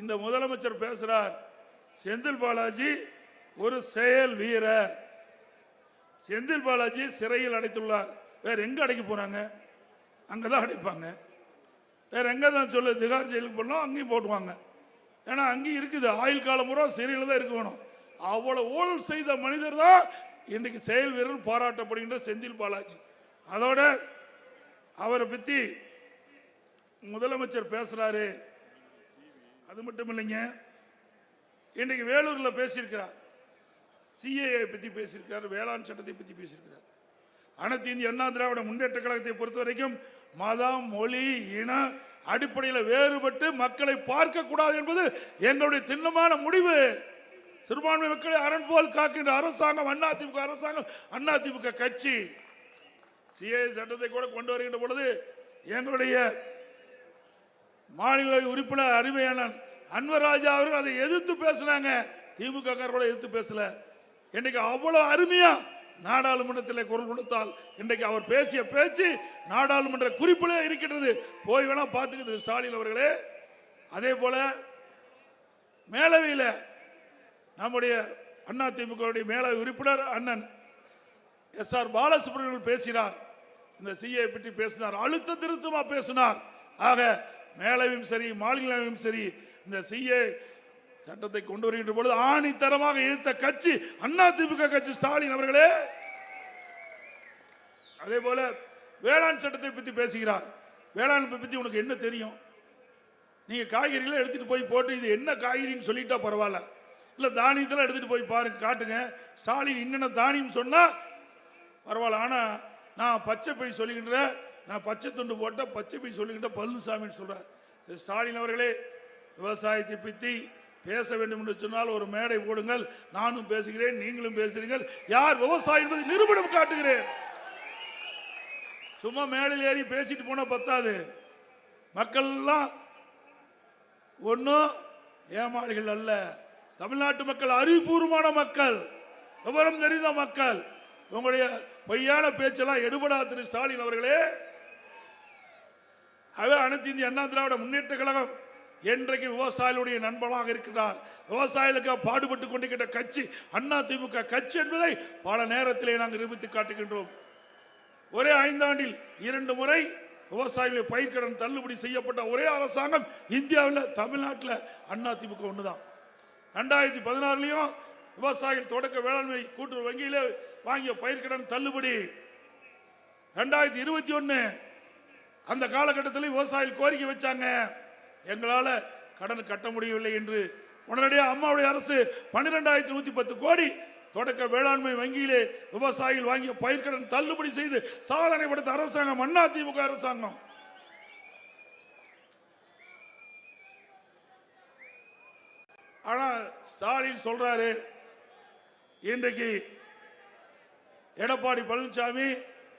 இந்த முதலமைச்சர் பேசுறார் செந்தில் பாலாஜி ஒரு செயல் வீரர். செந்தில் பாலாஜி சிறையில் அடைத்துள்ளார். வேற எங்க அடைக்க போறாங்க? அங்கதான் அடைப்பாங்க. வேற எங்க தான் சொல்லு திகார் ஜெயிலுக்கு போனோம் அங்கேயும் போட்டுவாங்க. ஏன்னா அங்கேயும் இருக்குது. ஆயுள் காலம் பூரா சிறையில் தான் இருக்க வேணும். அவ்வளவு ஊழல் செய்த மனிதர் தான் இன்னைக்கு செயல் வீரர் பாராட்டப்படுகின்ற செந்தில் பாலாஜி. அதோட அவரை பத்தி முதலமைச்சர் பேசுறாரு. அது மட்டும் இல்லைங்க. இன்றைக்கு வேலூரில் பேசியிருக்கிறார். சிஏஏ பற்றி பேசியிருக்கிறார் வேளாண் சட்டத்தை பற்றி பேசியிருக்கிறார். அனைத்து இந்திய அண்ணா திராவிட முன்னேற்ற கழகத்தை பொறுத்த வரைக்கும் மதம் மொழி இன அடிப்படையில் வேறுபட்டு மக்களை பார்க்கக்கூடாது என்பது எங்களுடைய திண்ணமான முடிவு. சிறுபான்மை மக்களை அரண் போல் காக்கின்ற அரசாங்கம் அதிமுக அரசாங்கம் அதிமுக கட்சி. சிஏ சட்டத்தை கூட கொண்டு வருகின்ற பொழுது எங்களுடைய மாநில உறுப்பினர் அருமையான அன்வராஜா அவர்கள் அதை எதிர்த்து பேசினாங்க. திமுக கூட எதிர்த்து பேசல. இன்னைக்கு அவ்வளவு அருமையா நாடாளுமன்றத்தில் குரல் கொடுத்தால் இன்றைக்கு அவர் பேசிய பேச்சு நாடாளுமன்ற குறிப்பிலே இருக்கின்றது. போய் வேணா பார்த்துக்குது ஸ்டாலின் அவர்களே அதே போல மேலவையில் நம்முடைய அண்ணா திமுக மேலவை உறுப்பினர் அண்ணன் எஸ் ஆர் பாலசுப்ரமணியன் பேசினார். இந்த சிஏ பற்றி பேசினார். அழுத்த திருத்தமா பேசினார். ஆக மேலவையும் சரி மாநிலவையும் சரி இந்த சிஏ சட்டத்தை கொண்டு வருகின்ற பொழுது ஆணித்தரமாக எதிர்த்த கட்சி அண்ணா திமுக கட்சி ஸ்டாலின் அவர்களே. அதே போல வேளாண் சட்டத்தை பத்தி பேசுகிறார். வேளாண் பத்தி உனக்கு என்ன தெரியும்? நீங்க காய்கறிகளை எடுத்துட்டு போய் போட்டு இது என்ன காய்கறின்னு சொல்லிட்டா பரவாயில்ல. இல்ல தானியத்தெல்லாம் எடுத்துட்டு போய் பாருங்க காட்டுங்க. ஸ்டாலின் என்னென்ன தானியம் சொன்னா பரவாயில்ல. ஆனா நான் பச்சை பை சொல்லுகின்ற நான் பச்சை துண்டு போட்டால் பச்சை பை சொல்லிக்கிட்ட பழனிசாமின்னு சொல்கிறார் திரு ஸ்டாலின் அவர்களே விவசாயத்தை பற்றி பேச வேண்டும் என்று சொன்னால் ஒரு மேடை போடுங்கள் நானும் பேசுகிறேன் நீங்களும் பேசுகிறீர்கள். யார் விவசாயி என்பதை நிரூபணம் காட்டுகிறேன். சும்மா மேடையில் ஏறி பேசிட்டு போனால் பத்தாது. மக்கள்லாம் ஒன்றும் ஏமாளிகள் அல்ல. தமிழ்நாட்டு மக்கள் அறிவுபூர்வமான மக்கள். விவரம் தெரிந்த மக்கள். உங்களுடைய பொய்யான பேச்செல்லாம் எடுபடா திரு ஸ்டாலின் அவர்களே. அது அனைத்து இந்திய அண்ணா திராவிட முன்னேற்ற கழகம் என்றைக்கு விவசாயிகளுடைய நண்பனாக இருக்கிறார் விவசாயிகளுக்காக பாடுபட்டு கொண்டிருக்கிற கட்சி அண்ணா திமுக கட்சி என்பதை பல நேரத்திலே நாங்கள் நிரூபித்து காட்டுகின்றோம். ஒரே ஐந்தாண்டில் இரண்டு முறை விவசாயிகளை பயிர்க்கடன் தள்ளுபடி செய்யப்பட்ட ஒரே அரசாங்கம் இந்தியாவில் தமிழ்நாட்டில் அண்ணா திமுக ஒண்ணுதான் ரெண்டாயிரத்தி பதினாறுலையும் விவசாயிகள் தொடக்க வேளாண்மை கூட்டுறவு வங்கியில் வாங்கிய பயிர்க்கடன் தள்ளுபடி. ரெண்டாயிரத்தி இருபத்தி ஒன்று அந்த காலகட்டத்தில் விவசாயிகள் கோரிக்கை வச்சாங்க. எங்களால் கடன் கட்ட முடியவில்லை என்று. உடனடியாக அம்மாவுடைய அரசு பன்னிரெண்டாயிரத்தி நூற்றி பத்து கோடி தொடக்க வேளாண்மை வங்கியிலே விவசாயிகள் வாங்கிய பயிர்க்கடன் தள்ளுபடி செய்து சாதனை படுத்த அரசாங்கம் அண்ணா திமுக அரசாங்கம். ஆனால் ஸ்டாலின் சொல்றாரு இன்றைக்கு எடப்பாடி பழனிசாமி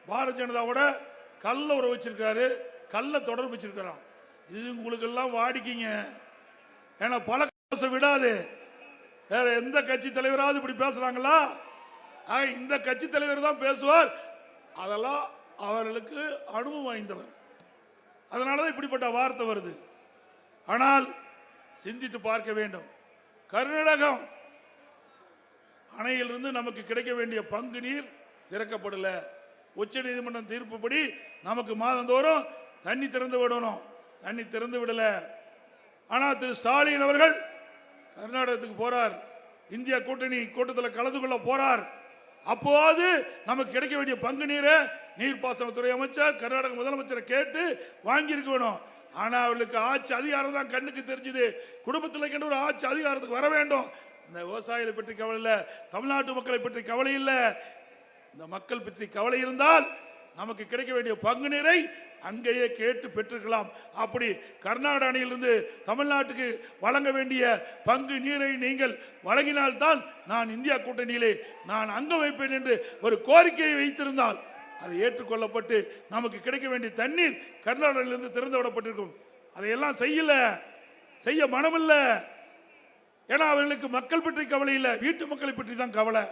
பாரதிய ஜனதாவோட கல்ல உற வச்சிருக்காரு கல்ல தொடர்பு வச்சிருக்கிறான். இது உங்களுக்கு எல்லாம் வாடிக்கிங்க. ஏன்னா பழக்க விடாது. வேற எந்த கட்சி தலைவராவது இப்படி பேசுறாங்களா? இந்த கட்சி தலைவர் தான் பேசுவார். அதெல்லாம் அவர்களுக்கு அனுபவம் வாய்ந்தவர். அதனாலதான் இப்படிப்பட்ட வார்த்தை வருது. ஆனால் சிந்தித்து பார்க்க வேண்டும். கர்நாடகம் அணையிலிருந்து நமக்கு கிடைக்க வேண்டிய பங்கு நீர் திறக்கப்படலை. உச்ச நீதிமன்றம் தீர்ப்புப்படி நமக்கு மாதந்தோறும் தண்ணி திறந்து விடணும். தண்ணி திறந்து விடல. ஆனால் திரு ஸ்டாலின் அவர்கள் கர்நாடகத்துக்கு போறார். இந்தியா கூட்டணி கூட்டத்தில் கலந்து கொள்ள போறார். அப்போது நமக்கு கிடைக்க வேண்டிய பங்கு நீரை நீர்ப்பாசனத்துறை அமைச்சர் கர்நாடக முதலமைச்சரை கேட்டு வாங்கியிருக்க வேணும். ஆனால் அவர்களுக்கு ஆட்சி அதிகாரம் தான் கண்ணுக்கு தெரிஞ்சுது. குடும்பத்தில் கண்டு ஒரு ஆட்சி அதிகாரத்துக்கு வர வேண்டும். இந்த விவசாயிகளை பற்றி கவலை இல்லை. தமிழ்நாட்டு மக்களை பற்றி கவலை இல்லை. இந்த மக்கள் பற்றி கவலை இருந்தால் நமக்கு கிடைக்க வேண்டிய பங்கு நீரை அங்கேயே கேட்டு பெற்றுக்கலாம். அப்படி கர்நாடக அணையிலிருந்து தமிழ்நாட்டுக்கு வழங்க வேண்டிய பங்கு நீரை நீங்கள் வழங்கினால்தான் நான் இந்தியா கூட்டணியிலே நான் அங்க வைப்பேன் என்று ஒரு கோரிக்கையை வைத்திருந்தால் அதை ஏற்றுக்கொள்ளப்பட்டு நமக்கு கிடைக்க வேண்டிய தண்ணீர் கர்நாடகிலிருந்து திறந்து விடப்பட்டிருக்கும். அதையெல்லாம் செய்யல. செய்ய மனமில்லை. ஏன்னா அவர்களுக்கு மக்கள் பற்றி கவலை இல்லை. வீட்டு மக்களை பற்றி தான் கவலை.